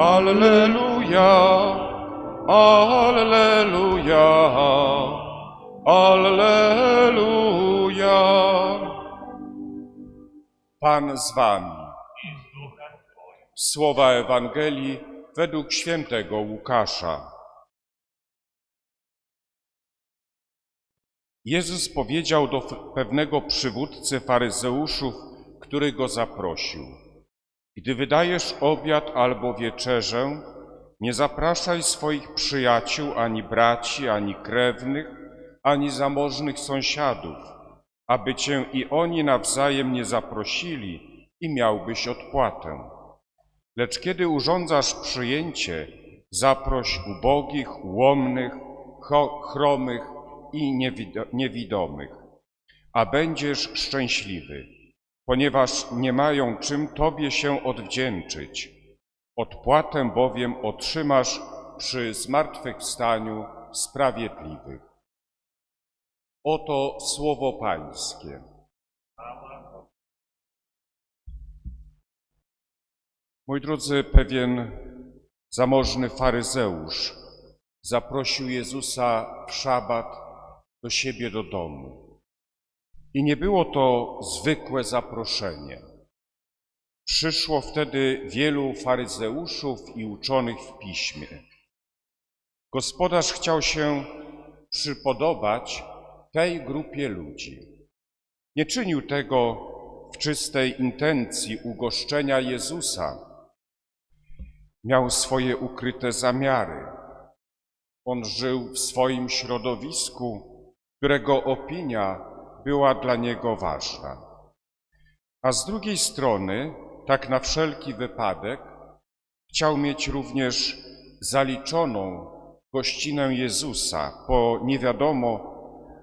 Alleluja, Alleluja, Alleluja. Pan z wami. Słowa Ewangelii według świętego Łukasza. Jezus powiedział do pewnego przywódcy faryzeuszów, który go zaprosił. Gdy wydajesz obiad albo wieczerzę, nie zapraszaj swoich przyjaciół, ani braci, ani krewnych, ani zamożnych sąsiadów, aby cię i oni nawzajem nie zaprosili i miałbyś odpłatę. Lecz kiedy urządzasz przyjęcie, zaproś ubogich, ułomnych, cho- chromych i niewido- niewidomych, a będziesz szczęśliwy, ponieważ nie mają czym Tobie się odwdzięczyć. Odpłatę bowiem otrzymasz przy zmartwychwstaniu sprawiedliwych. Oto słowo Pańskie. Moi drodzy, pewien zamożny faryzeusz zaprosił Jezusa w szabat do siebie do domu. I nie było to zwykłe zaproszenie. Przyszło wtedy wielu faryzeuszów i uczonych w piśmie. Gospodarz chciał się przypodobać tej grupie ludzi. Nie czynił tego w czystej intencji ugoszczenia Jezusa. Miał swoje ukryte zamiary. On żył w swoim środowisku, którego opinia była dla niego ważna. A z drugiej strony, tak na wszelki wypadek, chciał mieć również zaliczoną gościnę Jezusa, bo nie wiadomo,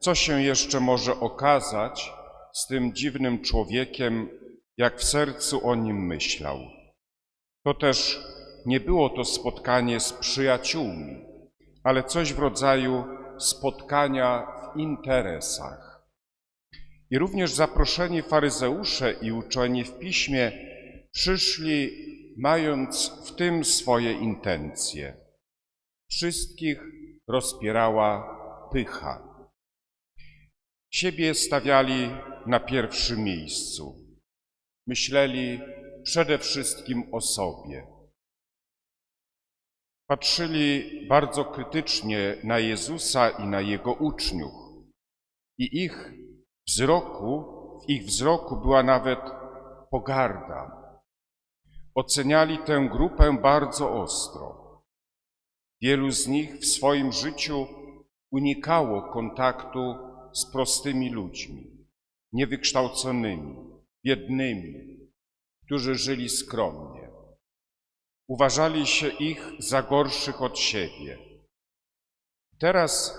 co się jeszcze może okazać z tym dziwnym człowiekiem, jak w sercu o nim myślał. To też nie było to spotkanie z przyjaciółmi, ale coś w rodzaju spotkania w interesach. I również zaproszeni faryzeusze i uczeni w piśmie przyszli, mając w tym swoje intencje. Wszystkich rozpierała pycha. Siebie stawiali na pierwszym miejscu. Myśleli przede wszystkim o sobie. Patrzyli bardzo krytycznie na Jezusa i na Jego uczniów. I ich wzroku, w ich wzroku była nawet pogarda. Oceniali tę grupę bardzo ostro. Wielu z nich w swoim życiu unikało kontaktu z prostymi ludźmi, niewykształconymi, biednymi, którzy żyli skromnie. Uważali się ich za gorszych od siebie. Teraz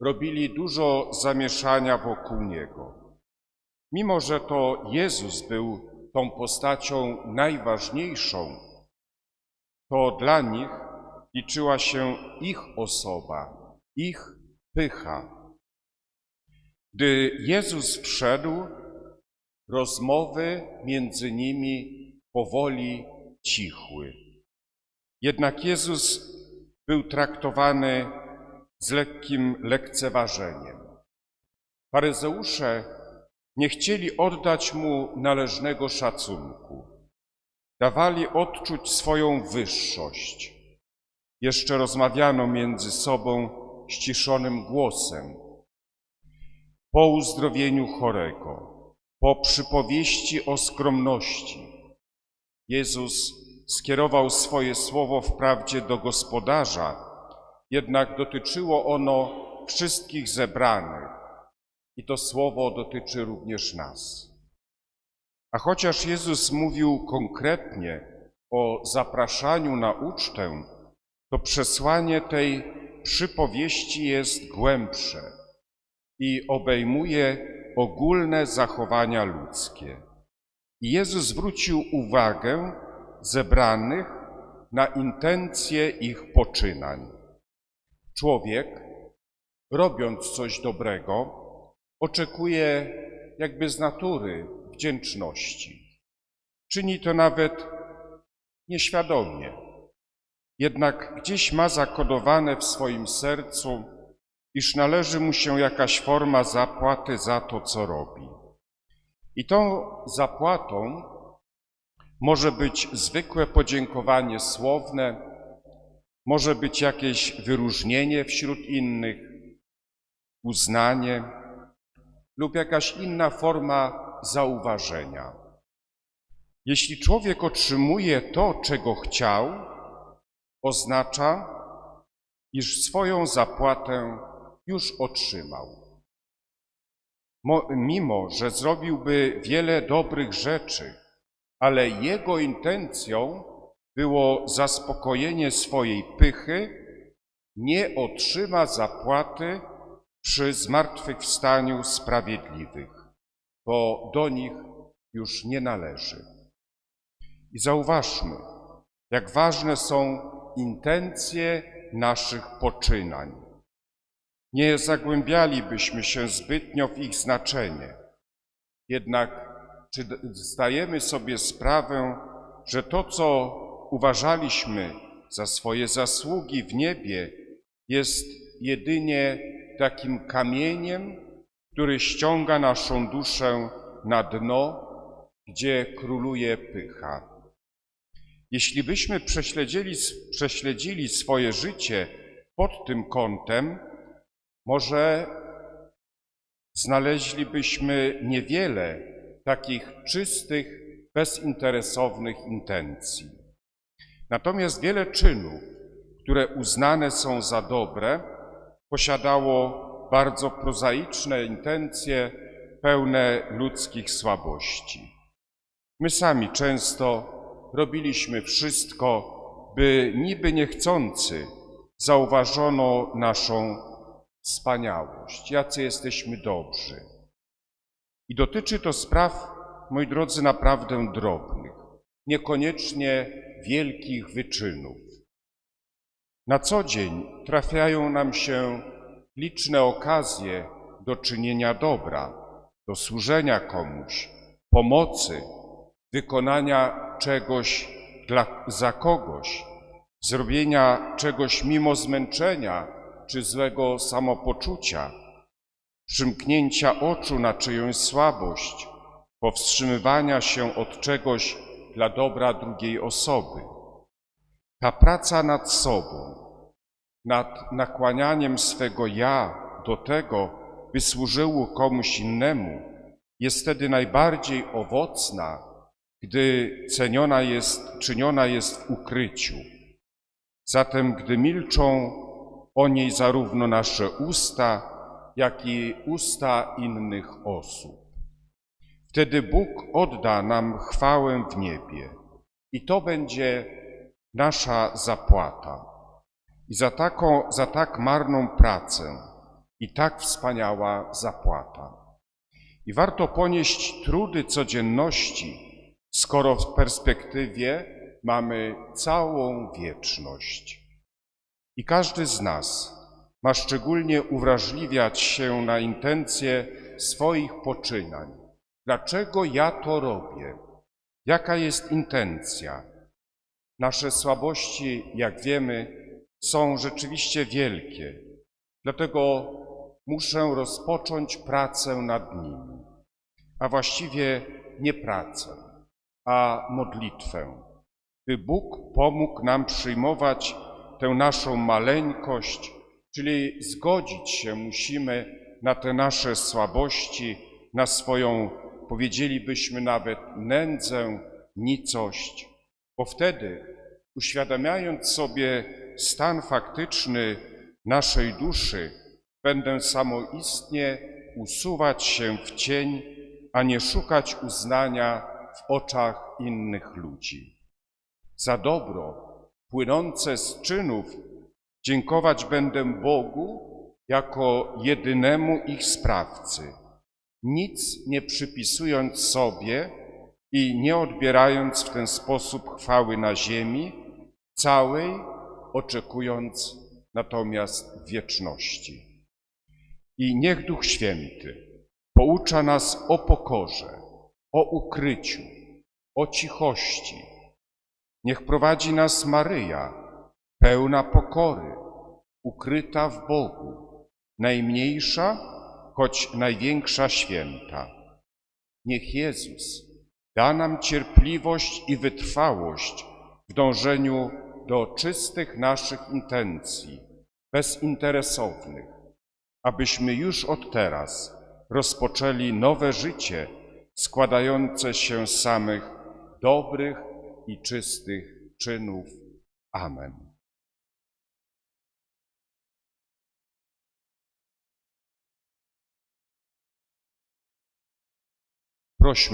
robili dużo zamieszania wokół Niego. Mimo, że to Jezus był tą postacią najważniejszą, to dla nich liczyła się ich osoba, ich pycha. Gdy Jezus wszedł, rozmowy między nimi powoli cichły. Jednak Jezus był traktowany z lekkim lekceważeniem. Faryzeusze nie chcieli oddać mu należnego szacunku. Dawali odczuć swoją wyższość. Jeszcze rozmawiano między sobą ściszonym głosem. Po uzdrowieniu chorego, po przypowieści o skromności, Jezus skierował swoje słowo wprawdzie do gospodarza, jednak dotyczyło ono wszystkich zebranych i to słowo dotyczy również nas. A chociaż Jezus mówił konkretnie o zapraszaniu na ucztę, to przesłanie tej przypowieści jest głębsze i obejmuje ogólne zachowania ludzkie. I Jezus zwrócił uwagę zebranych na intencje ich poczynań. Człowiek, robiąc coś dobrego, oczekuje jakby z natury wdzięczności. Czyni to nawet nieświadomie, jednak gdzieś ma zakodowane w swoim sercu, iż należy mu się jakaś forma zapłaty za to, co robi. I tą zapłatą może być zwykłe podziękowanie słowne, może być jakieś wyróżnienie wśród innych, uznanie lub jakaś inna forma zauważenia. Jeśli człowiek otrzymuje to, czego chciał, oznacza, iż swoją zapłatę już otrzymał. Mo- Mimo, że zrobiłby wiele dobrych rzeczy, ale jego intencją było zaspokojenie swojej pychy, nie otrzyma zapłaty przy zmartwychwstaniu sprawiedliwych, bo do nich już nie należy. I zauważmy, jak ważne są intencje naszych poczynań. Nie zagłębialibyśmy się zbytnio w ich znaczenie. Jednak czy zdajemy sobie sprawę, że to, co uważaliśmy za swoje zasługi w niebie, jest jedynie takim kamieniem, który ściąga naszą duszę na dno, gdzie króluje pycha. Jeśli byśmy prześledzili, prześledzili swoje życie pod tym kątem, może znaleźlibyśmy niewiele takich czystych, bezinteresownych intencji. Natomiast wiele czynów, które uznane są za dobre, posiadało bardzo prozaiczne intencje, pełne ludzkich słabości. My sami często robiliśmy wszystko, by niby niechcący zauważono naszą wspaniałość, jacy jesteśmy dobrzy. I dotyczy to spraw, moi drodzy, naprawdę drobnych, niekoniecznie wielkich wyczynów. Na co dzień trafiają nam się liczne okazje do czynienia dobra, do służenia komuś, pomocy, wykonania czegoś dla, za kogoś, zrobienia czegoś mimo zmęczenia czy złego samopoczucia, przymknięcia oczu na czyjąś słabość, powstrzymywania się od czegoś dla dobra drugiej osoby. Ta praca nad sobą, nad nakłanianiem swego ja do tego, by służyło komuś innemu, jest wtedy najbardziej owocna, gdy ceniona jest, czyniona jest w ukryciu. Zatem, gdy milczą o niej zarówno nasze usta, jak i usta innych osób. Wtedy Bóg odda nam chwałę w niebie i to będzie nasza zapłata. I za, taką, za tak marną pracę i tak wspaniała zapłata. I warto ponieść trudy codzienności, skoro w perspektywie mamy całą wieczność. I każdy z nas ma szczególnie uwrażliwiać się na intencje swoich poczynań. Dlaczego ja to robię? Jaka jest intencja? Nasze słabości, jak wiemy, są rzeczywiście wielkie, dlatego muszę rozpocząć pracę nad nimi, a właściwie nie pracę, a modlitwę, by Bóg pomógł nam przyjmować tę naszą maleńkość, czyli zgodzić się musimy na te nasze słabości, na swoją, powiedzielibyśmy nawet, nędzę, nicość, bo wtedy, uświadamiając sobie stan faktyczny naszej duszy, będę samoistnie usuwać się w cień, a nie szukać uznania w oczach innych ludzi. Za dobro płynące z czynów dziękować będę Bogu jako jedynemu ich sprawcy, nic nie przypisując sobie i nie odbierając w ten sposób chwały na ziemi, całej oczekując natomiast wieczności. I niech Duch Święty poucza nas o pokorze, o ukryciu, o cichości. Niech prowadzi nas Maryja, pełna pokory, ukryta w Bogu, najmniejsza, choć największa święta. Niech Jezus da nam cierpliwość i wytrwałość w dążeniu do czystych naszych intencji, bezinteresownych, abyśmy już od teraz rozpoczęli nowe życie składające się z samych dobrych i czystych czynów. Amen. Prośmy